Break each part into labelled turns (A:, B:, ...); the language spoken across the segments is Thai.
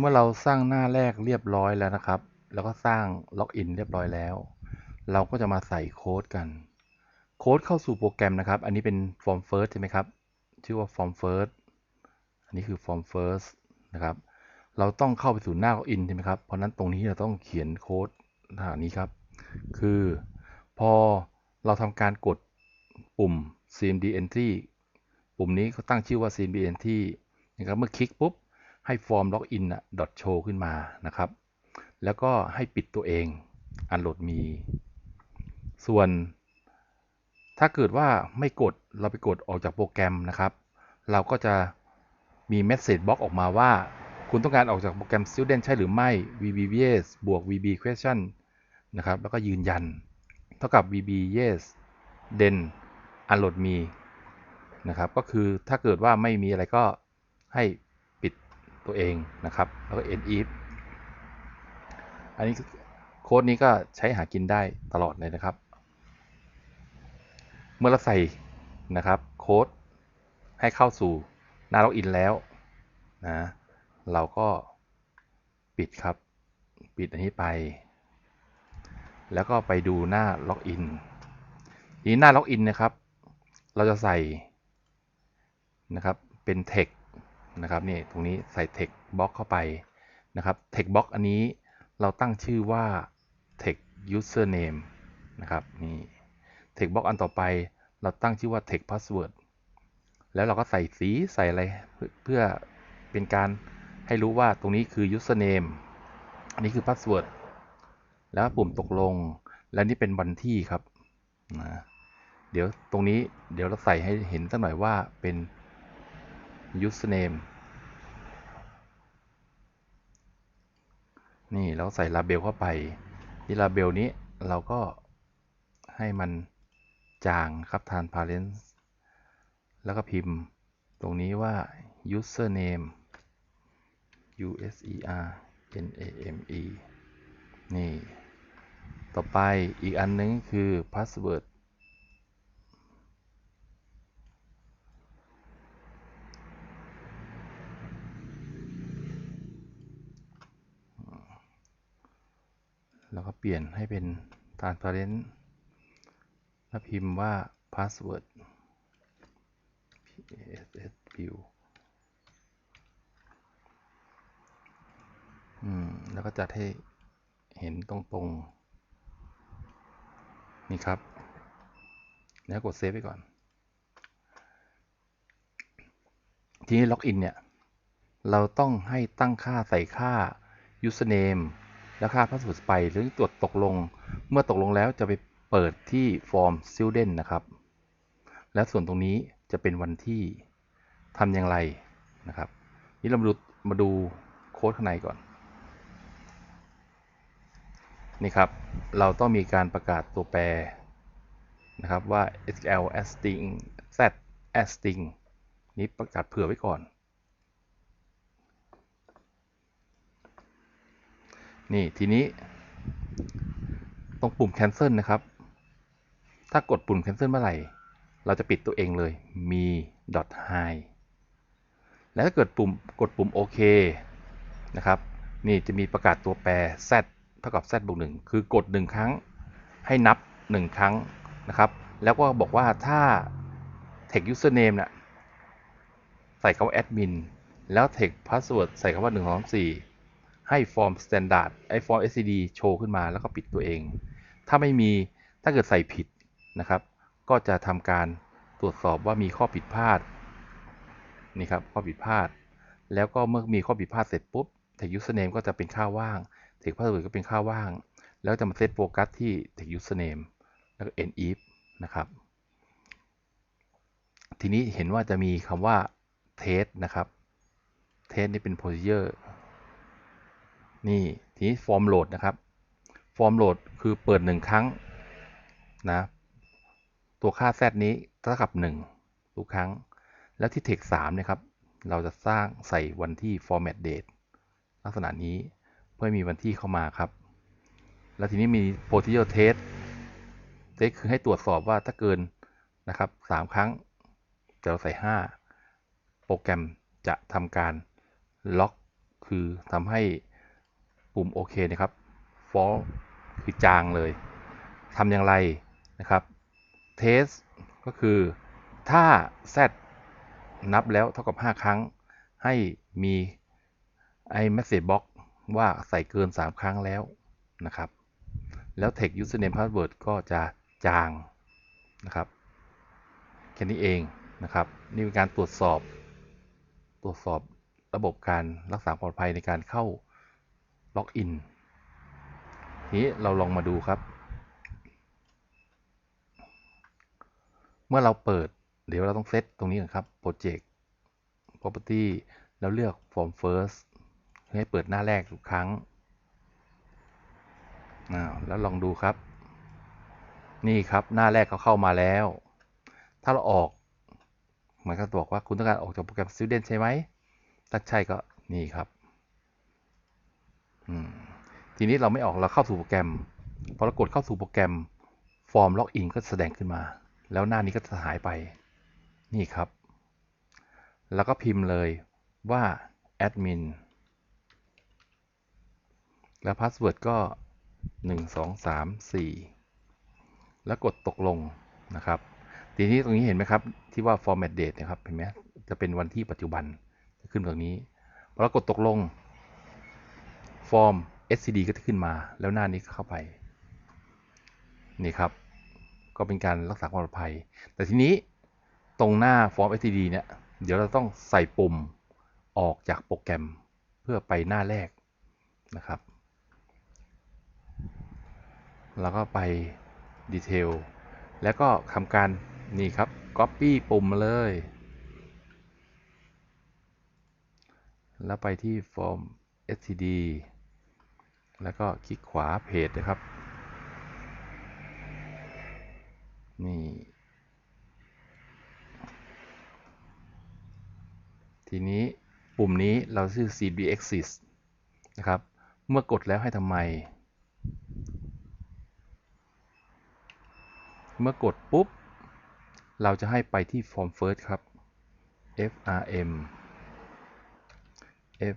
A: เมื่อเราสร้างหน้าแรกเรียบร้อยแล้วนะครับ แล้วก็สร้างล็อกอินเรียบร้อยแล้ว เราก็จะมาใส่โค้ดกัน โค้ดเข้าสู่โปรแกรมนะครับ อันนี้เป็น form first ใช่ไหมครับ ชื่อว่า form first อันนี้คือ form first นะครับ เราต้องเข้าไปสู่หน้าล็อกอินใช่ไหมครับ เพราะนั้นตรงนี้เราต้องเขียนโค้ดทานี้ครับ คือพอเราทำการกดปุ่ม cmd entry ปุ่มนี้เขาตั้งชื่อว่า cmd entry นะครับ เมื่อคลิกปุ๊บ ให้ฟอร์มล็อกอินดอทโชขึ้นมานะครับ แล้วก็ให้ปิดตัวเองอันโหลดมี ส่วน ถ้าเกิดว่าไม่กดเราไปกดออกจากโปรแกรมนะครับ เราก็จะมี Message Box ออกมาว่า คุณต้องการออกจากโปรแกรม Student ใช่หรือไม่ VB Yes บวก VB Question นะครับ แล้วก็ยืนยัน เท่ากับ VB Yes then Unload Me นะครับ ก็คือถ้าเกิดว่าไม่มีอะไรก็ให้ ตัวเองนะครับ แล้วก็ end if อันนี้โค้ดนี้ก็ใช้หากินได้ตลอดเลยนะครับ เมื่อเราใส่นะครับโค้ดให้เข้าสู่หน้าล็อกอินแล้วนะเราก็ปิดครับ ปิดอันนี้ไป แล้วก็ไปดูหน้าล็อกอินทีนี้หน้าล็อกอินนะครับ เราจะใส่นะครับเป็น text นะครับนี่ตรงนี้ใส่ text box เข้าไปนะครับ text box อันนี้เราตั้งชื่อว่า text username นะครับนี่ text box อันต่อไปเราตั้งชื่อว่า text password แล้วเราก็ใส่สีใส่อะไรเพื่อเป็นการให้รู้ว่าตรงนี้คือ username อันนี้คือ password แล้วปุ่มตกลง และนี่เป็นวันที่ครับนะเดี๋ยวตรงนี้เดี๋ยวเราใส่ให้เห็นสักหน่อยว่าเป็น username นี่เราใส่ label เข้าไป ที่ label นี้เราก็ให้มันจางครับ transparent แล้วก็พิมพ์ตรงนี้ว่า username u s e r n a m e นี่ ต่อไปอีกอันนึงคือ password แล้วก็เปลี่ยนให้เป็น transparent แล้วพิมพ์ว่า password PSS view อืม แล้วก็จัดให้เห็นตรงๆ นี่ครับ แล้วกดเซฟไปก่อน ทีนี้ล็อกอินเนี่ย เราต้องให้ตั้งค่าใส่ค่า username แล้วค่า password ไปหรือตรวจตกลง เมื่อตกลงแล้วจะไปเปิดที่ฟอร์ม student นะครับ และส่วนตรงนี้จะเป็นวันที่ทำอย่างไรนะครับ นี่เรามาดูมาดูโค้ดข้างในก่อน นี่ครับ เราต้องมีการประกาศตัวแปรนะครับว่า SQL as string z as string นี้ประกาศเผื่อไว้ก่อน นี่ทีนี้ ตรงปุ่ม cancel นะครับ ถ้ากดปุ่ม cancel เมื่อไหร่ เราจะปิดตัวเองเลยมี .high แล้วถ้าเกิดปุ่มกดปุ่มโอเคนะครับ นี่จะมีประกาศตัวแปร z เท่ากับ z บวก1คือกด 1 ครั้งให้นับ 1 ครั้งนะครับ แล้วก็บอกว่าถ้า text username นะ่ะใส่คำว่า admin แล้ว text password ใส่คำว่า 1 2 3 ให้ form standard ไอ้ form std โชว์ขึ้นมาแล้วก็ปิดตัวเอง ถ้าไม่มีถ้าเกิดใส่ผิดนะครับ ก็จะทำการตรวจสอบว่ามีข้อผิดพลาดนี่ครับข้อผิดพลาด แล้วก็เมื่อมีข้อผิดพลาดเสร็จปุ๊บ text username ก็จะเป็นค่าว่าง text password ก็เป็นค่าว่าง แล้วจะมาเซตโฟกัสที่ text username แล้วก็ end if นะครับ ทีนี้เห็นว่าจะมีคำว่า test นะครับ test นี่เป็น procedure นี่ทีนี้ form load นะครับ form load คือเปิด 1 ครั้งนะตัวค่า z นี้เท่ากับ 1 ทุกครั้ง แล้วที่ text 3นะครับเราจะสร้างใส่วันที่ format date ลักษณะนี้เพื่อมีวันที่เข้ามาครับ แล้วทีนี้มี procedure test test คือให้ตรวจสอบว่าถ้าเกินนะครับ3ครั้งจะเราใส่ 5 โปรแกรมจะทำการล็อกคือทำให้ ปุ่มโอเคนะครับ fall คือจางเลยทำอย่างไรนะครับ test ก็คือถ้า z นับแล้วเท่ากับ 5 ครั้ง ให้มีไอ้ message box ว่าใส่เกิน 3 ครั้งแล้วนะครับ แล้ว text username password ก็จะจางนะครับแค่นี้เองนะครับ นี่เป็นการตรวจสอบ ตรวจสอบระบบการรักษาปลอดภัยในการเข้า ล็อกอินทีนี้เราลองมาดูครับ เมื่อเราเปิด เดี๋ยวเราต้องเซตตรงนี้นะครับ Project Property แล้วเลือก Form First ให้เปิดหน้าแรกทุกครั้งอ้าแล้วลองดูครับ นี่ครับหน้าแรกเขาเข้ามาแล้ว ถ้าเราออกมันก็บอกว่าคุณต้องการออกจากโปรแกรม Student ใช่ไหมถ้าใช่ก็นี่ครับ ทีนี้เราไม่ออกเราเข้าสู่โปรแกรมพอเรากดเข้าสู่โปรแกรมฟอร์มล็อกอินก็แสดงขึ้นมา แล้วหน้านี้ก็จะหายไปนี่ครับ แล้วก็พิมพ์เลยว่า admin แล้วพาสเวิร์ดก็ 1 2 3 4 แล้วกดตกลงนะครับ ทีนี้ตรงนี้เห็นไหมครับ ที่ว่า format date นะครับเห็นไหมจะเป็นวันที่ปัจจุบันจะขึ้นตรงนี้พอเรากดตกลง ฟอร์ม scd ก็จะขึ้นมา แล้วหน้านี้ก็เข้าไป นี่ครับ ก็เป็นการรักษาความปลอดภัย แต่ทีนี้ตรงหน้าฟอร์ม scd เนี่ย เดี๋ยวเราต้องใส่ปุ่มออกจากโปรแกรมเพื่อไปหน้าแรกนะครับ แล้วก็ไปดีเทลแล้วก็ทำการนี่ครับ Copy ปุ่มมาเลย แล้วไปที่ Form std แล้วก็คลิกขวาเพจนะครับ นี่ ทีนี้ปุ่มนี้เราชื่อ cd exit นะครับ เมื่อกดแล้วให้ทำไม เมื่อกดปุ๊บ เราจะให้ไปที่ form first ครับ frm F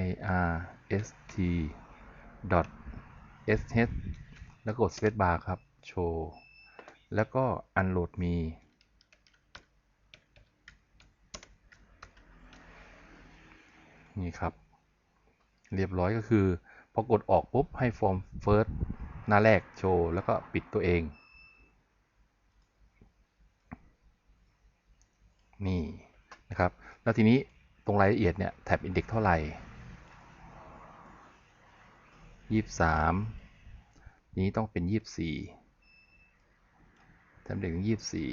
A: I R S T sh แล้วกด space bar ครับ โชว์ แล้วก็ unload me นี่ครับ เรียบร้อยก็คือ พอกดออกปุ๊บ ให้ form first หน้าแรกโชว์ แล้วก็ปิดตัวเอง นี่นะครับ แล้วทีนี้ตรงรายละเอียดเนี่ยแท็บ index เท่าไหร่ ยี่สามนี้ต้องเป็นยี่สี่แท็บ index ยี่สี่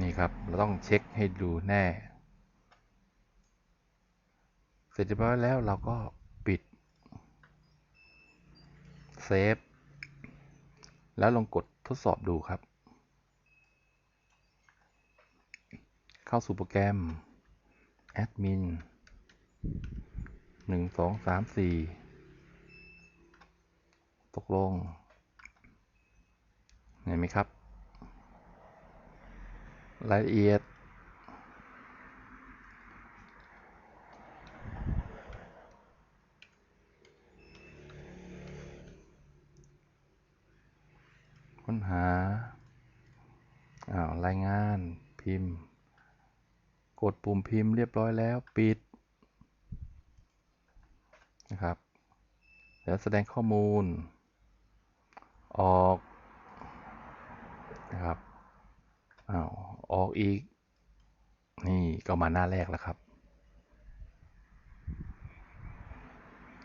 A: นี่ครับ เราต้องเช็คให้ดูแน่ เสร็จเรียบร้อยแล้วเราก็ปิด เซฟ แล้วลองกดทดสอบดูครับ เข้าสู่โปรแกรม แอดมิน Admin 1 2 3 4ตกลง เห็นไหมครับ รายละเอียด ค้นหาอ้าวรายงานพิมพ์ กดปุ่มพิมพ์เรียบร้อยแล้ว ปิด นะครับเดี๋ยวแสดงข้อมูล ออกนะครับอ้าวออกอีก นี่ก็มาหน้าแรกแล้วครับ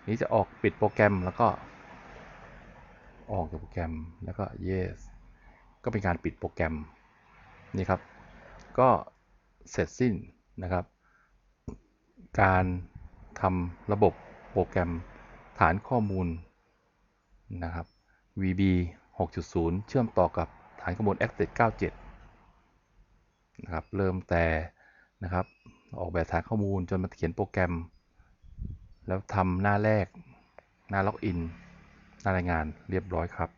A: นี้จะออกปิดโปรแกรมแล้วก็ ออกจากโปรแกรมแล้วก็ yes ก็เป็นการปิดโปรแกรมนี่ครับ ก็เสร็จสิ้นนะครับ การทำระบบ โปรแกรมฐานข้อมูลนะครับ VB 6.0 เชื่อมต่อกับฐานข้อมูล Access 97 นะครับ เริ่มแต่นะครับ ออกแบบฐานข้อมูลจนมาเขียนโปรแกรม แล้วทำหน้าแรก หน้าล็อกอิน หน้ารายงานเรียบร้อยครับ